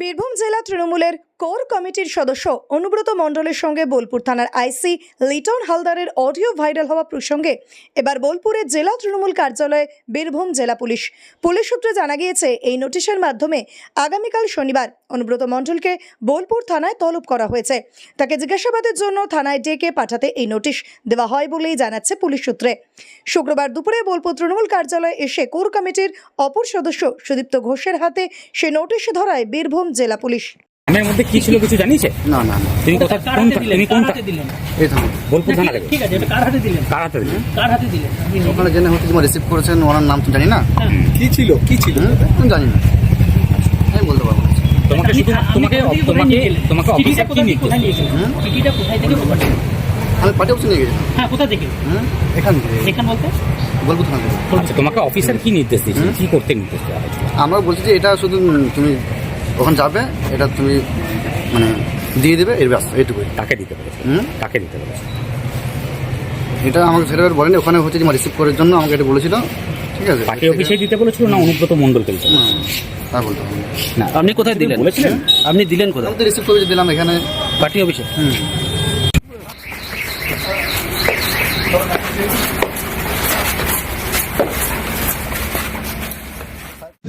বীরভূম জেলা তৃণমূলের কোর কমিটির সদস্য অনুব্রত মণ্ডলের সঙ্গে বোলপুর থানার আইসি লিটন হালদারের অডিও ভাইরাল হওয়া প্রসঙ্গে এবার বোলপুরের জেলা তৃণমূল কার্যালয়ে বীরভূম জেলা পুলিশ। পুলিশ সূত্রে জানা গিয়েছে, এই নোটিশের মাধ্যমে আগামীকাল শনিবার অনুব্রত মণ্ডলকে বোলপুর থানায় তলব করা হয়েছে। তাকে জিজ্ঞাসাবাদের জন্য থানায় ডেকে পাঠাতে এই নোটিশ দেওয়া হয় বলেই জানাচ্ছে পুলিশ সূত্রে। শুক্রবার দুপুরে বোলপুর তৃণমূল কার্যালয়ে এসে কোর কমিটির অপর সদস্য সুদীপ্ত ঘোষের হাতে সে নোটিশ ধরায় বীরভূম জেলা পুলিশ। মধ্যে কি ছিল কিছু জানিয়েছে? না না না। তিনি কোথা কোন হাতে দিলেন তিনি কার কোন দিলেন। এই থানা বোলপুর থানা থেকে ঠিক আছে এটা কার হাতে দিলেন? কার হাতে দিলেন? কার হাতে দিলেন? ওখানে জেনে হচ্ছে তোমার রিসিভ করেছেন ওনার নাম তো জানি না। কি ছিল? কি ছিল? আমি জানি না। আমি বলতে পারব তোমাকে শুধু তোমাকে কোথায় তোমাকে তোমাকে চিঠিটা কি কোথায়- কোথায় নিয়ে গেলেন? হুম? কোথায় থেকে পাঠালেন? আমি পার্টি অফিসে নিয়ে গেছিলাম হ্যাঁ কোথা থেকে? এখান থেকে। এখান বলতে? বলব থানা থেকে। আচ্ছা তোমাকে অফিসার কি নির্দেশ দিয়েছে? কি করতে নির্দেশ দেওয়া আমরা বলছি যে এটা শুধু তুমি ওখানে যাবে এটা তুমি মানে দিয়ে দেবে এর ব্যস্ত এইটুকুই তাকে দিতে পেরেছে হুম? তাকে দিতে পেরেছে এটা আমাকে সেটা বলেনি ওখানে হচ্ছে যে রিসিভ করার জন্য আমাকে এটা বলেছিল ঠিক আছে? পার্টি অফিসে দিতে বলেছিল না অনুব্রত মণ্ডলকে দিতে? তা বলতে না। আপনি কোথায় দিলেন? বলেছিলেন? আপনি দিলেন কোথায়? আমি তো রিসিভ করে দিলাম এখানে। পার্টি অফিসে? হুম।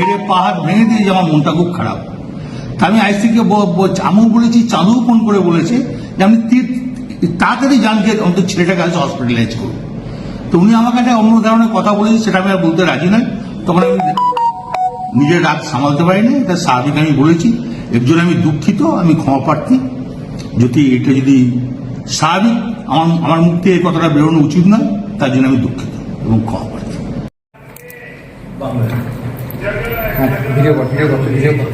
মেরে পা হাত ভেঙে দিয়েছে আমার মনটা খুব খারাপ। তা আমি আইসিকে আমিও বলেছি চাঁদু ফোন করে বলেছে যে আমি তাড়াতাড়ি জান যে অন্তত ছেলেটাকে আজ হসপিটালাইজ করব তো উনি আমাকে একটা অন্য ধরনের কথা বলেছে, সেটা আমি আর বলতে রাজি নয়। তখন আমি নিজের রাগ সামালতে পারিনি, এটা স্বাভাবিক আমি বলেছি। এর জন্য আমি দুঃখিত, আমি ক্ষমা প্রার্থী। যদি এটা যদি স্বাভাবিক, আমার আমার মুখ থেকে এই কথাটা বেরোনো উচিত নয়, তার জন্য আমি দুঃখিত এবং ক্ষমা প্রার্থী। ভিডিও কর ভিডিও কর ভিডিও কর